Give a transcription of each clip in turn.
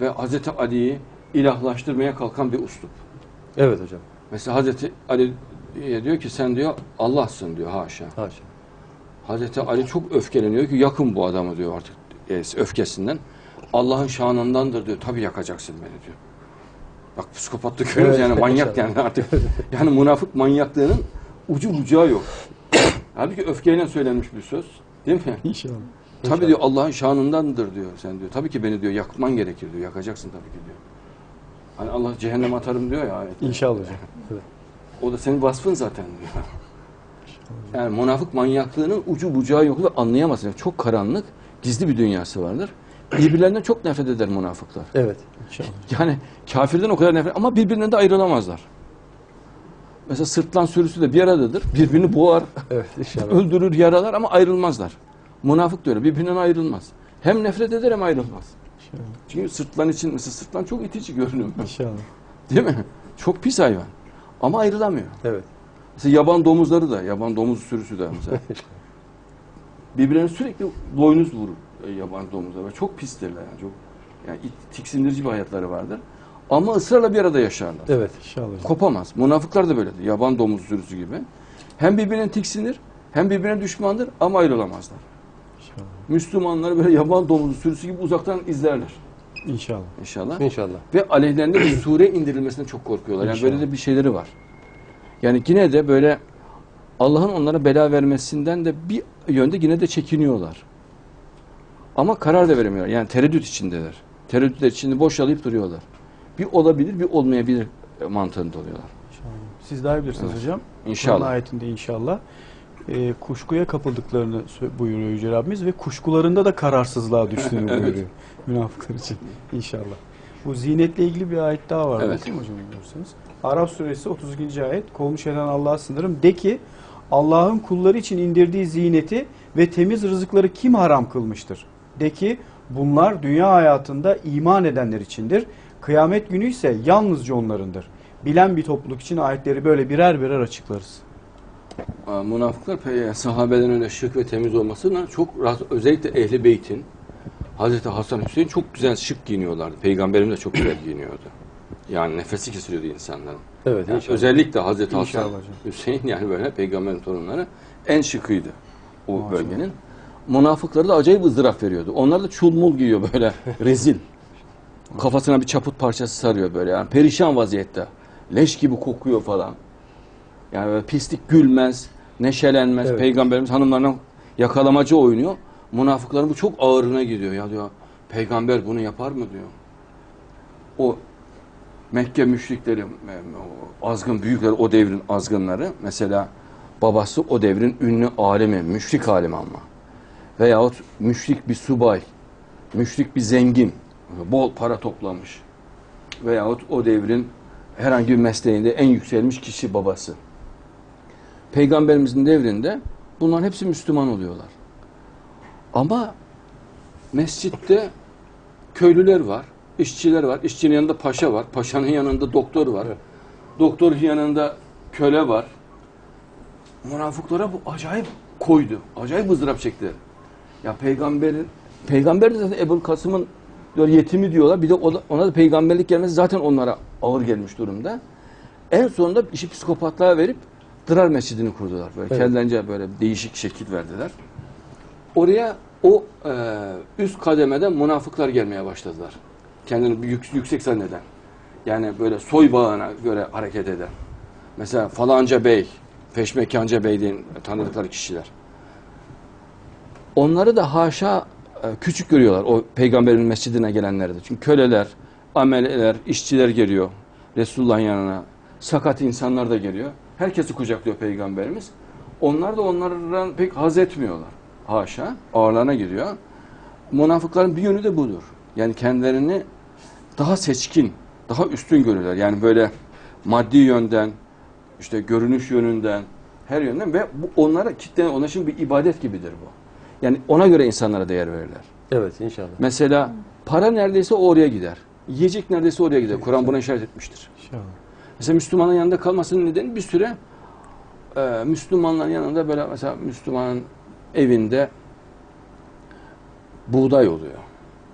ve Hazreti Ali'yi ilahlaştırmaya kalkan bir uslup. Evet hocam. Mesela Hazreti Ali diyor ki sen diyor Allah'sın diyor haşa. Haşa. Hazreti Ali çok öfkeleniyor ki yakın bu adamı diyor artık e, öfkesinden. Allah'ın şanındandır diyor. Tabii yakacaksın beni diyor. Bak psikopatlık görüyoruz Evet, yani manyak yani artık. Yani münafık manyaklığının ucu bucağı yok. Halbuki öfkeyle söylenmiş bir söz. Değil mi? İnşallah. Tabii diyor Allah'ın şanındandır diyor sen diyor. Tabii ki beni diyor yakman gerekir diyor. Yakacaksın tabii ki diyor. Hani Allah cehenneme atarım diyor ya ayette. İnşallah hocam. Evet. O da senin vasfın zaten diyor. Yani münafık manyaklığının ucu bucağı yok ve anlayamazsın. Çok karanlık, gizli bir dünyası vardır. Birbirlerinden çok nefret eder münafıklar. Evet. İnşallah. Yani kafirden o kadar nefret ama birbirinden de ayrılamazlar. Mesela sırtlan sürüsü de bir aradadır. Birbirini boğar, Evet inşallah. öldürür, yaralar ama ayrılmazlar. Münafık öyle. Birbirinden ayrılmaz. Hem nefret eder hem ayrılmaz. İnşallah. Çünkü sırtlan için mesela sırtlan çok itici görünüyor. İnşallah. Değil mi? Çok pis hayvan. Ama ayrılamıyor. Evet. Mesela yaban domuzları da, yaban domuz sürüsü de mesela. Birbirlerine sürekli boynuz vurur e, yaban domuzları. Çok pistirler yani. Çok yani tiksindirici bir hayatları vardır. Ama ısrarla bir arada yaşarlar. Evet inşallah. Kopamaz. Münafıklar da böyledir. Yaban domuz sürüsü gibi. Hem birbirine tiksinir, hem birbirine düşmandır ama ayrılamazlar. İnşallah. Müslümanları böyle yaban domuzu sürüsü gibi uzaktan izlerler İnşallah. inşallah. İnşallah. Ve aleyhlerinde bir sure indirilmesine çok korkuyorlar. Yani böyle de bir şeyleri var. Yani yine de böyle Allah'ın onlara bela vermesinden de bir yönde yine de çekiniyorlar. Ama karar da veremiyorlar. Yani tereddüt içindeler. Tereddütler içinde boşalayıp duruyorlar. Bir olabilir, bir olmayabilir mantığında oluyorlar. İnşallah. Siz daha iyi bilirsiniz Evet. hocam. İnşallah. Kur'an ayetinde inşallah. Ee, kuşkuya kapıldıklarını buyuruyor Yüce Rabbimiz ve kuşkularında da kararsızlığa düştüğünü Evet. buyuruyor. Münafıklar için inşallah. Bu zinetle ilgili bir ayet daha var. Evet. Mi hocam biliyorsunuz? Araf suresi 32. ayet. Kovmuş eden Allah'a sınırım. De ki Allah'ın kulları için indirdiği zineti ve temiz rızıkları kim haram kılmıştır? De ki bunlar dünya hayatında iman edenler içindir. Kıyamet günü ise yalnızca onlarındır. Bilen bir topluluk için ayetleri böyle birer birer açıklarız. Aa, Münafıklar pe- sahabeden öyle şık ve temiz olmasına çok rahat, özellikle Ehli Beyt'in Hazreti Hasan Hüseyin çok güzel şık giyiniyorlardı. Peygamberimiz de çok güzel giyiniyordu. Yani nefesi kesiliyordu insanların. Evet Yani inşallah. özellikle Hazreti İnşallah Hasan hocam. Hüseyin yani böyle peygamberin torunları en şıkıydı o Maşallah. bölgenin. Münafıkları da acayip ızdırap veriyordu. Onlar da çulmul giyiyor böyle rezil. Kafasına bir çaput parçası sarıyor böyle yani perişan vaziyette. Leş gibi kokuyor falan. Yani böyle pislik gülmez, neşelenmez. Evet. Peygamberimiz hanımlarına yakalamacı oynuyor. Münafıkların bu çok ağırına gidiyor. Ya diyor peygamber bunu yapar mı diyor. O Mekke müşrikleri, e, azgın büyükler, o devrin azgınları mesela babası o devrin ünlü alemi, müşrik alemi ama. Veyahut müşrik bir subay, müşrik bir zengin, bol para toplamış. Veyahut o devrin herhangi bir mesleğinde en yükselmiş kişi babası. Peygamberimizin devrinde bunların hepsi Müslüman oluyorlar. Ama mescitte köylüler var, işçiler var. İşçinin yanında paşa var, paşanın yanında doktor var. Evet. Doktorun yanında köle var. Münafıklara bu acayip koydu. Acayip ızdırap çekti. Ya peygamberin peygamber de zaten Ebu Kasım'ın diyor, yetimi diyorlar. Bir de ona da peygamberlik gelmesi zaten onlara ağır gelmiş durumda. En sonunda işi psikopatlığa verip Dırar Mescidini kurdular. Böyle Evet. kendilerince böyle değişik şekil verdiler. Oraya o e, üst kademeden münafıklar gelmeye başladılar. Kendini yük- yüksek zanneden. Yani böyle soy bağına göre hareket eden. Mesela falanca bey, peşmekanca bey diye tanıdıkları kişiler. Onları da haşa e, küçük görüyorlar o peygamberin mescidine gelenleri de. Çünkü köleler, ameleler, işçiler geliyor Resulullah'ın yanına. Sakat insanlar da geliyor. Herkesi kucaklıyor peygamberimiz. Onlar da onlardan pek haz etmiyorlar. Haşa. Ağırlarına giriyor. Münafıkların bir yönü de budur. Yani kendilerini daha seçkin, daha üstün görürler. Yani böyle maddi yönden, işte görünüş yönünden, her yönden ve bu onlara kitle, onlar için bir ibadet gibidir bu. Yani ona göre insanlara değer verirler. Evet inşallah. Mesela para neredeyse oraya gider. Yiyecek neredeyse oraya gider. Kur'an buna işaret etmiştir. İnşallah. Mesela Müslümanın yanında kalmasının nedeni bir süre e, Müslümanların yanında böyle mesela Müslümanın evinde buğday oluyor.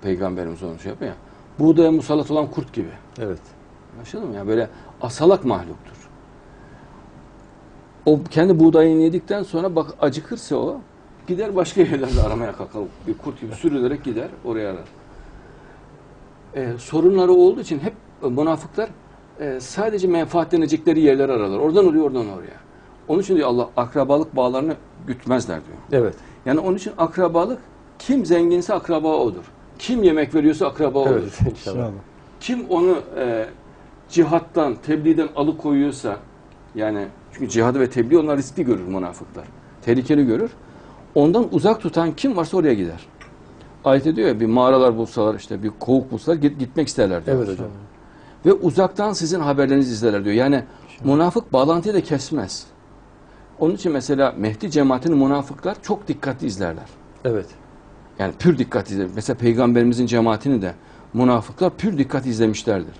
Peygamberimiz onu şey yapıyor ya. buğdaya musallat olan kurt gibi. Evet. Anlaşıldı mı? Yani böyle asalak mahluktur. O kendi buğdayını yedikten sonra bak acıkırsa o gider başka yerlerde aramaya kalkar. Bir kurt gibi sürülerek gider oraya arar. Ee, sorunları olduğu için hep e, münafıklar e, sadece menfaatlenecekleri yerler ararlar. Oradan oraya oradan oraya. Onun için diyor Allah akrabalık bağlarını gütmezler diyor. Evet. Yani onun için akrabalık kim zenginse akraba odur. Kim yemek veriyorsa akraba odur. Evet. İnşallah. İnşallah. Kim onu e, cihattan, tebliğden alıkoyuyorsa yani çünkü cihadı ve tebliğ onlar riskli görür münafıklar. Tehlikeli görür. Ondan uzak tutan kim varsa oraya gider. Ayet diyor ya bir mağaralar bulsalar işte bir kovuk bulsalar git, gitmek isterler diyor. Evet hocam. Ve uzaktan sizin haberlerinizi izlerler diyor. Yani münafık bağlantıyı da kesmez. Onun için mesela Mehdi cemaatini münafıklar çok dikkatli izlerler. Evet. Yani pür dikkat izler. Mesela peygamberimizin cemaatini de münafıklar pür dikkat izlemişlerdir.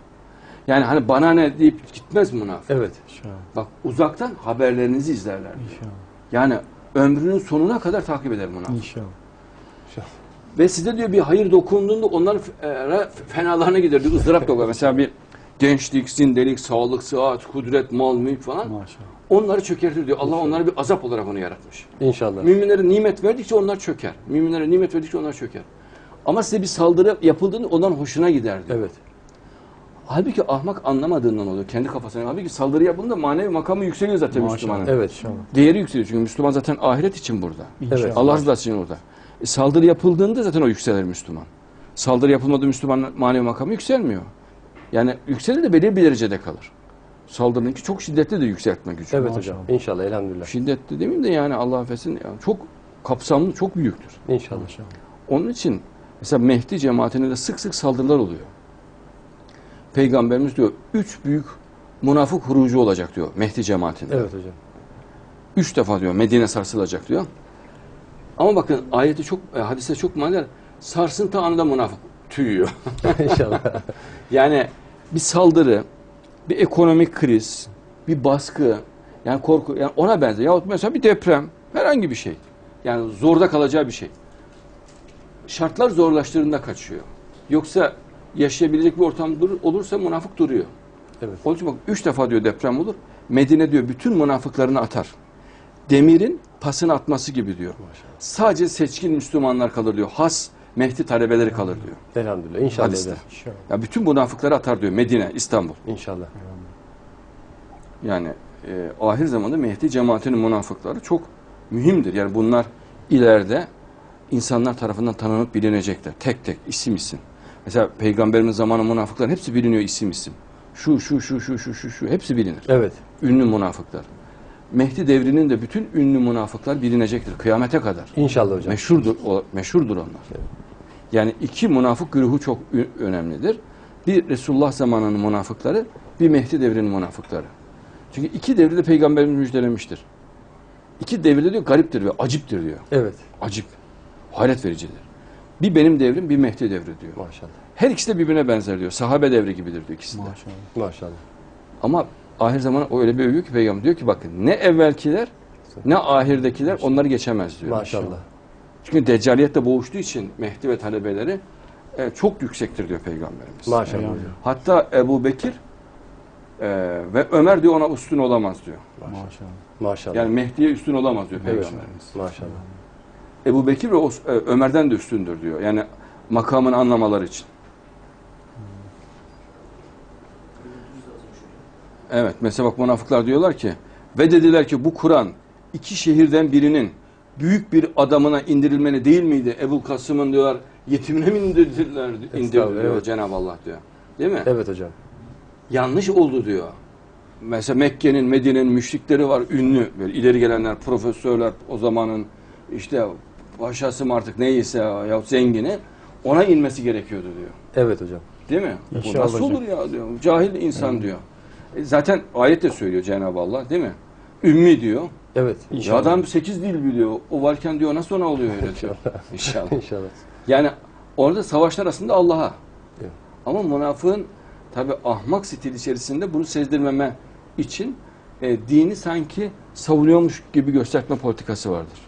Yani hani bana ne deyip gitmez münafık. Evet. İnşallah. Bak uzaktan haberlerinizi izlerler. İnşallah. Yani ömrünün sonuna kadar takip eder münafık. İnşallah. Ve size diyor bir hayır dokunduğunda onların e, fenalarına gider diyor. ızdırap da olur. Mesela bir gençlik, zindelik, sağlık, sıhhat, kudret, mal, mülk falan. Maşallah. Onları çökertir diyor. Allah onları bir azap olarak onu yaratmış. İnşallah. Müminlere nimet verdikçe onlar çöker. Müminlere nimet verdikçe onlar çöker. Ama size bir saldırı yapıldığında ondan hoşuna gider diyor. Evet. Halbuki ahmak anlamadığından oluyor. Kendi kafasına. Halbuki saldırı yapıldığında manevi makamı yükseliyor zaten Maşallah. Müslümanın. Evet. İnşallah. Değeri yükseliyor. Çünkü Müslüman zaten ahiret için burada. İnşallah. Allah rızası için orada. E, saldırı yapıldığında zaten o yükselir Müslüman. Saldırı yapılmadığı Müslüman manevi makamı yükselmiyor. Yani yükselir de belirli bir derecede kalır. Saldırınınki çok şiddetli de yükseltme gücü. Evet Maşallah. hocam. İnşallah. Elhamdülillah. Şiddetli demeyeyim de yani Allah affetsin yani çok kapsamlı, çok büyüktür. İnşallah. Maşallah. Onun için mesela Mehdi cemaatine de sık sık saldırılar oluyor. Peygamberimiz diyor üç büyük münafık hurucu olacak diyor Mehdi cemaatinde. Evet hocam. Üç defa diyor Medine sarsılacak diyor. Ama bakın ayeti çok, e, hadise çok maniler. Sarsıntı anında münafık tüyüyor. İnşallah. yani bir saldırı, bir ekonomik kriz, bir baskı, yani korku, yani ona benzer. Yahut mesela bir deprem, herhangi bir şey. Yani zorda kalacağı bir şey. Şartlar zorlaştığında kaçıyor. Yoksa yaşayabilecek bir ortam dur- olursa münafık duruyor. Evet. Onun için bak üç defa diyor deprem olur. Medine diyor bütün münafıklarını atar. Demirin pasını atması gibi diyor. Sadece seçkin Müslümanlar kalır diyor. Has Mehdi talebeleri kalır diyor. Elhamdülillah. İnşallah Hadiste. İnşallah. Ya bütün münafıkları atar diyor Medine, İstanbul. İnşallah. Yani e, ahir zamanda Mehdi cemaatinin münafıkları çok mühimdir. Yani bunlar ileride insanlar tarafından tanınıp bilinecekler. Tek tek, isim isim. Mesela Peygamberimiz zamanı münafıkların hepsi biliniyor isim isim. Şu, şu, şu, şu, şu, şu, şu. Hepsi bilinir. Evet. Ünlü münafıklar. Mehdi devrinin de bütün ünlü münafıklar bilinecektir kıyamete kadar. İnşallah hocam. Meşhurdur, o, meşhurdur onlar. Yani iki münafık güruhu çok önemlidir. Bir Resulullah zamanının münafıkları, bir Mehdi devrinin münafıkları. Çünkü iki devri de Peygamberimiz müjdelemiştir. İki devirde diyor gariptir ve aciptir diyor. Evet. Acip, hayret vericidir. Bir benim devrim, bir Mehdi devri diyor. Maşallah. Her ikisi de birbirine benzer diyor. Sahabe devri gibidir diyor ikisi de. Maşallah. Maşallah. Ama ahir zaman o öyle bir övüyor ki peygamber diyor ki bakın ne evvelkiler ne ahirdekiler onları geçemez diyor. Maşallah. Çünkü deccaliyetle boğuştuğu için Mehdi ve talebeleri e, çok yüksektir diyor peygamberimiz. Maşallah hocam. Hatta Ebu Bekir e, ve Ömer diyor ona üstün olamaz diyor. Maşallah. Maşallah. Yani Mehdi'ye üstün olamaz diyor peygamberimiz. Maşallah. Ebu Bekir ve e, Ömer'den de üstündür diyor. Yani makamını anlamaları için. Evet mesela bak münafıklar diyorlar ki ve dediler ki bu Kur'an iki şehirden birinin büyük bir adamına indirilmeli değil miydi? Ebu Kasım'ın diyorlar yetimine mi indirdiler, indirdi diyor evet. Cenab-ı Allah diyor. Değil mi? Evet hocam. Yanlış oldu diyor. Mesela Mekke'nin, Medine'nin müşrikleri var ünlü böyle ileri gelenler, profesörler o zamanın işte paşası mı artık neyse ya zengini ona inmesi gerekiyordu diyor. Evet hocam. Değil mi? Bu İnşallah nasıl hocam. olur ya diyor. Cahil insan diyor. E zaten ayet de söylüyor Cenab-ı Allah değil mi? Ümmi diyor. Evet. Ya İnşallah. adam 8 dil biliyor. O varken diyor nasıl ona oluyor öyle diyor. İnşallah. İnşallah. Yani orada savaşlar aslında Allah'a. Evet. Ama münafığın tabi ahmak stil içerisinde bunu sezdirmeme için e, dini sanki savunuyormuş gibi gösterme politikası vardır.